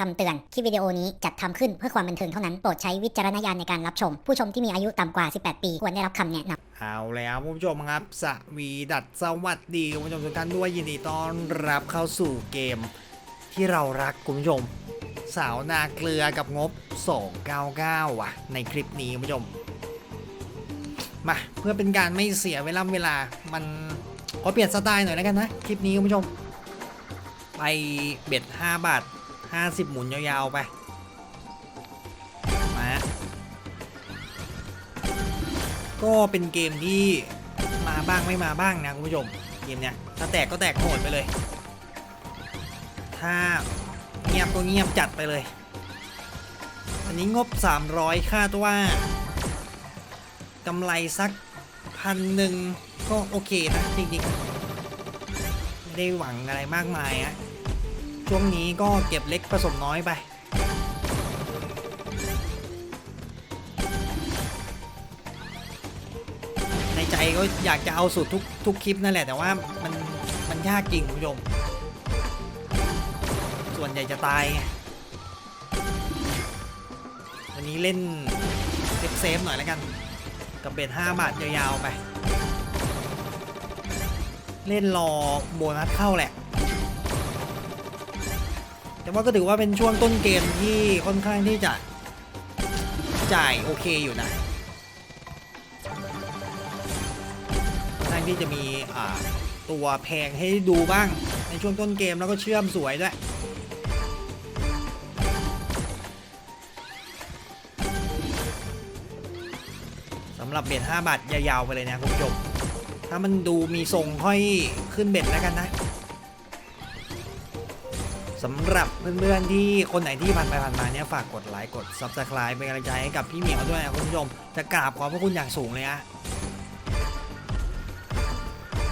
คำเตือน คลิปวิดีโอนี้จัดทำขึ้นเพื่อความบันเทิงเท่านั้น โปรดใช้วิจารณญาณในการรับชม ผู้ชมที่มีอายุต่ำกว่า 18 ปี ควรได้รับคำแนะนำเอาแล้วคุณผู้ชมครับ สวีดัดสวัสดีคุณผู้ชมทุกท่านด้วยยินดีต้อนรับเข้าสู่เกม ที่เรารักคุณผู้ชม สาวนาเกลือกับงบ 299ว่ะ ในคลิปนี้คุณผู้ชม มาเพื่อเป็นการไม่เสียเวลาเวลา มันขอเปลี่ยนสไตล์หน่อยแล้วกันนะคลิปนี้คุณผู้ชมไปเบ็ด 5 บาท 50หมุนยาวๆไป มา ก็เป็นเกมที่มาบ้างไม่มาบ้างนะคุณผู้ชม เกมเนี้ยถ้าแตกก็แตกโหดไปเลย ถ้าเงียบก็เงียบจัดไปเลย อันนี้งบ 300 คาดว่ากำไรสักพันหนึ่งก็โอเคนะจริงๆ ไม่ได้หวังอะไรมากมายอะ ช่วงนี้ก็เก็บเล็กผสมน้อยไป ในใจก็อยากจะเอาสุดทุกทุกคลิปนั่นแหละ แต่ว่ามันมันยากจริงคุณผู้ชม ส่วนใหญ่จะตายไงวันนี้เล่นเซฟเซฟๆหน่อยแล้วกัน กับเบ็ด5บาทยาวๆไป เล่นรอโบนัสเข้าแหละ แต่ว่าก็ถือว่าเป็นช่วงต้นเกมที่ค่อนข้างที่จะจ่ายโอเคอยู่นะค่นข้างที่จะมีตัวแพงให้ดูบ้าง ในช่วงต้นเกมแล้วก็เชื่อมสวยด้วยสำหรับเบ็ด5บาทยาวๆไปเลยนะคุณผู้ชม ถ้ามันดูมีทรงค่อยขึ้นเบ็ดแล้วกันนะ สำหรับเพื่อนๆที่คนไหนที่ผ่านไปผ่านมาเนี่ยฝากกดไลค์กด Subscribe เป็นกำลังใจให้กับพี่เหมียวด้วยนะคุณผู้ชมจะกราบขอบพระคุณอย่างสูงเลยอะ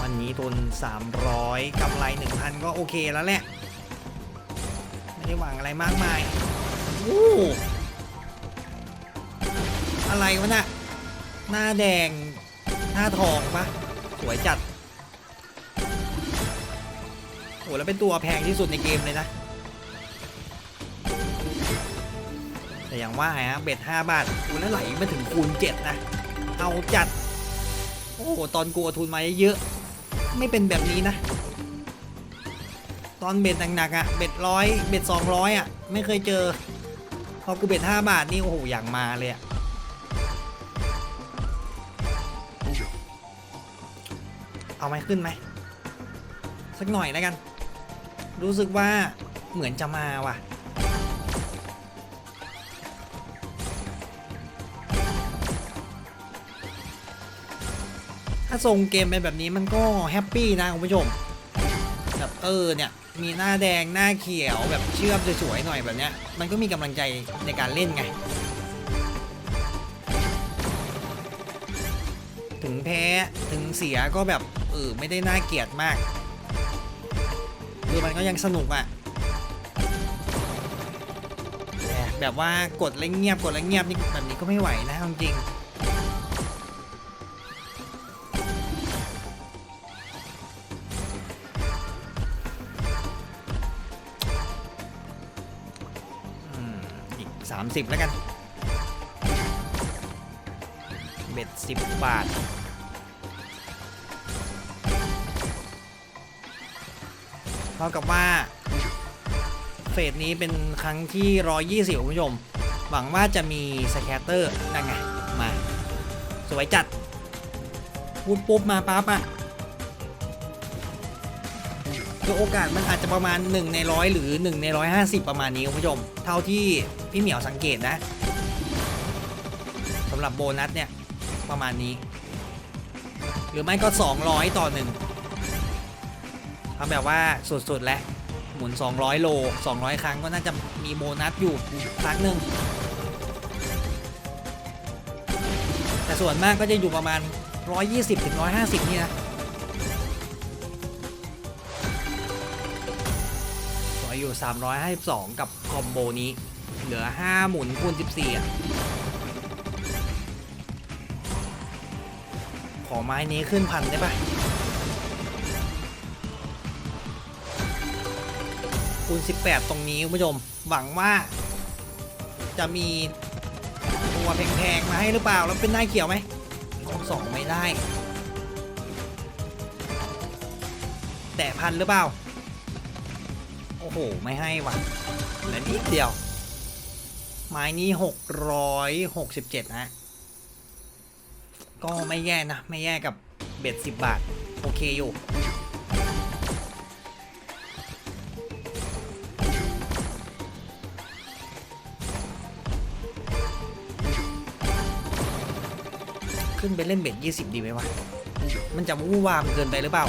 วันนี้ทุน 300กำไร 1,000 ก็โอเคแล้วแหละ ไม่ได้หวังอะไรมากมายโอ้อะไรวะน่ะหน้าแดง หน้าทองปะสวยจัด โอ้แล้วเป็นตัวแพงที่สุดในเกมเลยนะ แต่อย่างว่าฮะเบ็ด5บาทคูณแล้วไหลมาถึงคูณ7นะ เอาจัด โอ้โหตอนกลัวทุนมาเยอะ ไม่เป็นแบบนี้นะ ตอนเบ็ดหนักๆอะ่ะเบ็ดร้อยเบ็ด200อะ ไม่เคยเจอ พอกูเบ็ด5บาทนี่โอ้โหอย่างมาเลยอะเอาไหมขึ้นไหมสักหน่อยแล้วกัน รู้สึกว่าเหมือนจะมาว่ะ ถ้าทรงเกมเป็นแบบนี้มันก็แฮปปี้นะคุณผู้ชม แบบเออเนี่ย มีหน้าแดงหน้าเขียวแบบเชื่อมสวยๆหน่อยแบบเนี้ย มันก็มีกำลังใจในการเล่นไง ถึงแพ้ถึงเสียก็แบบเออไม่ได้น่าเกลียดมาก คือมันก็ยังสนุกอะ่ะแบบว่ากดแล้วเงียบกดแล้วเงียบนี่แบบนี้ก็ไม่ไหวนะเอาจริงอืมอีก 30 แล้วกัน เบ็ดสิบบาท เท่ากับว่าเฟสนี้เป็นครั้งที่ 120คุณผู้ชม หวังว่าจะมีสแคตเตอร์นั่นไง มา สวยจัดพูดปุ๊บมาปั๊บอะคือโอกาสมันอาจจะประมาณ 1 ในร้อยหรือ 1 ใน 150 ประมาณนี้คุณผู้ชม เท่าที่พี่เหมียวสังเกตนะสำหรับโบนัสเนี่ย ประมาณนี้ หรือไม่ก็ 200 ต่อหนึ่ง ทำแบบว่าสุดๆแล้วหมุน 200 โล 200 ครั้งก็น่าจะมีโบนัสอยู่ครั้งหนึ่งแต่ส่วนมากก็จะอยู่ประมาณ 120ถึง150 นี่นะ สวยอยู่ 352 กับคอมโบนี้ เหลือ 5 หมุนคูณ 14 อะ ขอไม้นี้ขึ้นพันได้ปะ คูณ 18 ตรงนี้คุณผู้ชม หวังว่า จะมีตัวแพงๆมาให้หรือเปล่า แล้วเป็นหน้าเขียวไหมสองไม่ได้ แต่พันหรือเปล่า โอ้โห ไม่ให้ว่ะเหลือนิดเดียว ไม้นี้ 667นะก็ไม่แย่นะ ไม่แย่กับเบ็ด 10 บาท โอเคอยู่ ขึ้นไปเล่นเบ็ด20ดีไหมวะ มันจะวู่วามเกินไปหรือเปล่า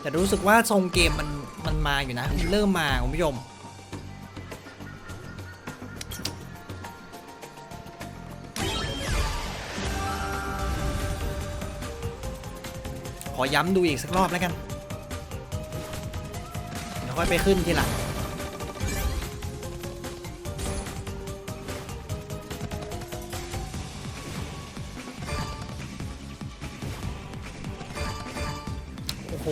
แต่รู้สึกว่าทรงเกมมันมันมาอยู่นะ เริ่มมาคุณผู้ชมขอย้ำดูอีกสักรอบแล้วกัน เดี๋ยวค่อยไปขึ้นทีหลัง ห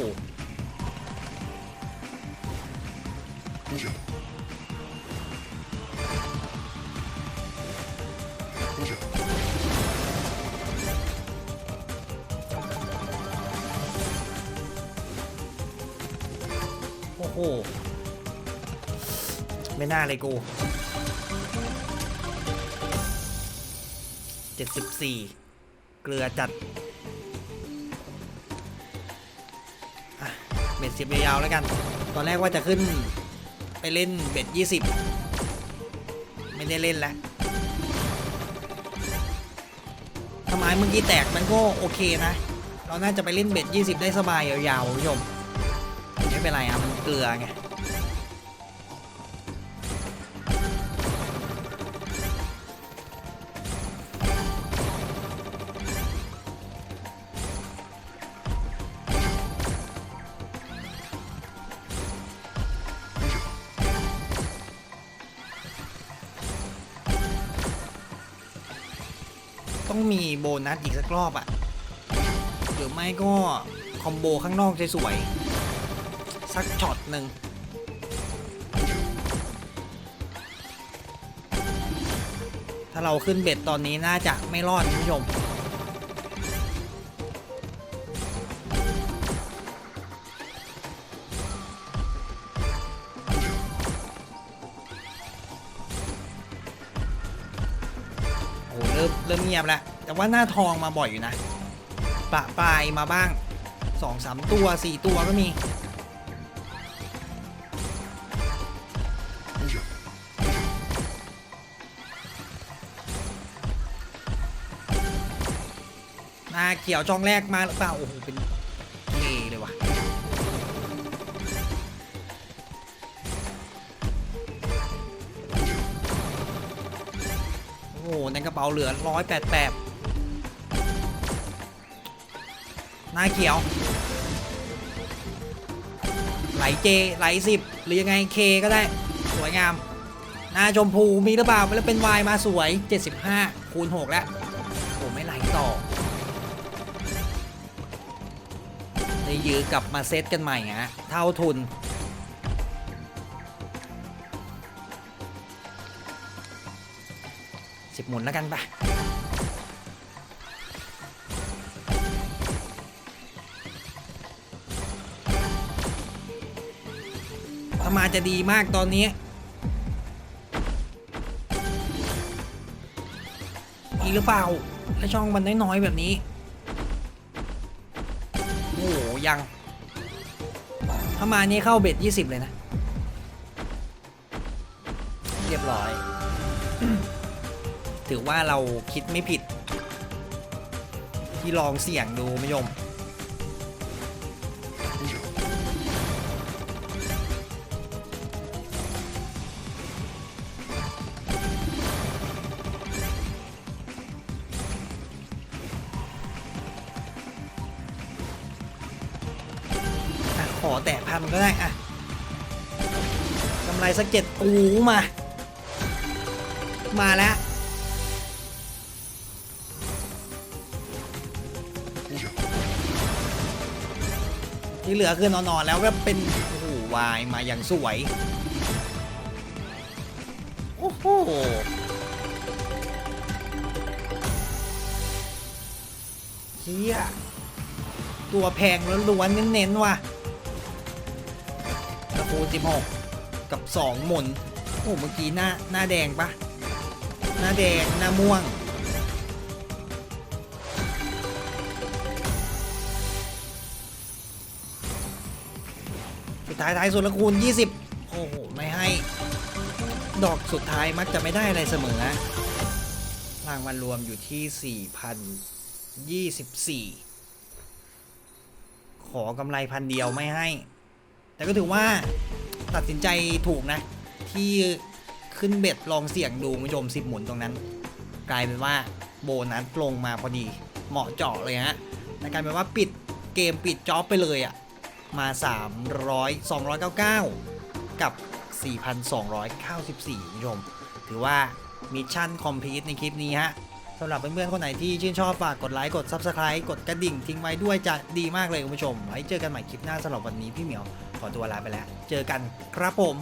โอ้โห ไม่น่าเลยกูเจ็ดสิบสี่เกลือจัด เบ็ดสิบยาวๆแล้วกัน ตอนแรกว่าจะขึ้นไปเล่นเบ็ดยี่สิบไม่ได้เล่นแล้วถ้าไม้เมื่อกี้แตกมันก็โอเคนะ เราน่าจะไปเล่นเบ็ดยี่สิบได้สบายยาวๆคุณผู้ชมไม่เป็นไรอะมันเกลือไง ต้องมีโบนัสอีกสักรอบอะหรือไม่ก็คอมโบข้างนอกสวยๆสักช็อตหนึ่งถ้าเราขึ้นเบ็ดตอนนี้น่าจะไม่รอดคุณผู้ชม เริ่มเงียบแล้วแต่ว่าหน้าทองมาบ่อยอยู่นะปะปลายมาบ้างสองสามตัวสี่ตัวก็มีมาเขียวจองแรกมาหรือเปล่าโอ้โหเป็น เป๋าเหลือร้อยแปดแปดหน้าเขียว ไหลเจไหลสิบหรือยังไงเคก็ได้ สวยงาม หน้าชมพูมีหรือเปล่าแล้วเป็นวายมาสวย 75 คูณ 6 แล้วโอ้ไม่ไหลต่อได้ยื้อกลับมาเซตกันใหม่ฮะเท่าทุน สิบหมุนแล้วกันปะถ้ามาจะดีมากตอนนี้ อีกหรือเปล่า ถ้าช่องมันน้อยๆแบบนี้ โอ้โหยัง ถ้ามานี่เข้าเบ็ด 20 เลยนะ เรียบร้อย ถือว่าเราคิดไม่ผิด ที่ลองเสี่ยงดูมยมอะขอแตะพันก็ได้อะกำไรสักเจ็ดโอ้มา มาแล้ว ที่เหลือคือนอนๆแล้วก็เป็นโอ้โหวายมาอย่างสวย โอ้โหเฮียตัวแพงล้วนๆเน้นๆว่ะตะปู16กับ2หมุนโอ้เมื่อกี้หน้าหน้าแดงปะหน้าแดงหน้าม่วงายท้ายสุดละคูณ 20 โอ้โห ไม่ให้ ดอกสุดท้ายมักจะไม่ได้อะไรเสมอนะรางวัลรวมอยู่ที่ 4,024 ขอกำไรพันเดียวไม่ให้ แต่ก็ถือว่าตัดสินใจถูกนะ ที่ขึ้นเบ็ดลองเสี่ยงดูคุณผู้ชมสิบหมุนตรงนั้น กลายเป็นว่าโบนัสลงมาพอดีเหมาะเจาะเลยฮะและกลายเป็นว่าปิดเกมปิดจ็อบไปเลยอะ่ะ มา 300 299 กับ 4,294คุณผู้ชม ถือว่ามิชชั่นคอมพลีทในคลิปนี้ฮะสำหรับเพื่อนๆคนไหนที่ชื่นชอบฝากกดไลค์ กด Subscribe กดกระดิ่งทิ้งไว้ด้วยจะดีมากเลยคุณผู้ชม ไว้เจอกันใหม่คลิปหน้าสำหรับวันนี้พี่เหมียว ขอตัวลาไปแล้ว เจอกันครับผม